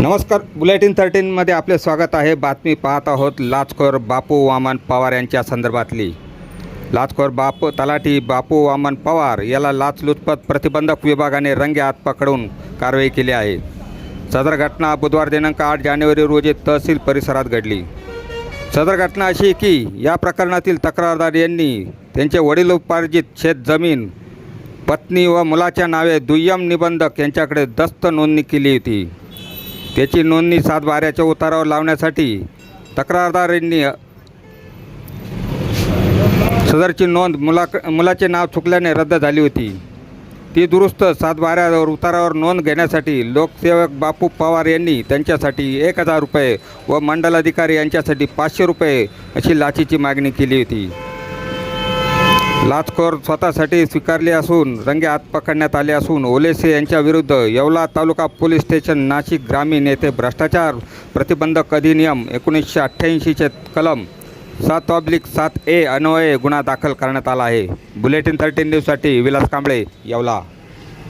नमस्कार बुलेटिन थर्टीनमध्ये आपले स्वागत आहे. बातमी पाहत आहोत लाचखोर बापू वामन पवार यांच्या संदर्भातली. लाचखोर बापू तलाठी बापू वामन पवार याला लाचलुचपत प्रतिबंधक विभागाने रंगे हात पकडून कारवाई केली आहे. सदर घटना बुधवार दिनांक आठ जानेवारी रोजी तहसील परिसरात घडली. सदर घटना अशी की या प्रकरणातील तक्रारदार यांनी त्यांचे वडिलोपार्जित शेत जमीन पत्नी व मुलाच्या नावे दुय्यम निबंधक यांच्याकडे दस्त नोंदणी केली होती. त्याची नोंदणी सात बाऱ्याच्या उतारावर लावण्यासाठी तक्रारदारांनी सदरची नोंद मुला मुलाचे नाव चुकल्याने रद्द झाली होती. ती दुरुस्त सात बाऱ्यावर उतारावर नोंद घेण्यासाठी लोकसेवक बापू पवार यांनी त्यांच्यासाठी एक हजार रुपये व मंडलाधिकारी यांच्यासाठी पाचशे रुपये अशी लाचीची मागणी केली होती. लाचखोर स्वतःसाठी स्वीकारले असून रंगे हात पकडण्यात आले असून ओलेसे यांच्या विरुद्ध येवला तालुका पोलीस स्टेशन नाशिक ग्रामीण येथे भ्रष्टाचार प्रतिबंधक अधिनियम एकोणीसशे अठ्ठ्याऐंशीचे कलम सात ऑब्लिक सात ए अन्वये गुन्हा दाखल करण्यात आला आहे. बुलेटिन थर्टीन न्यूजसाठी विलास कांबळे येवला.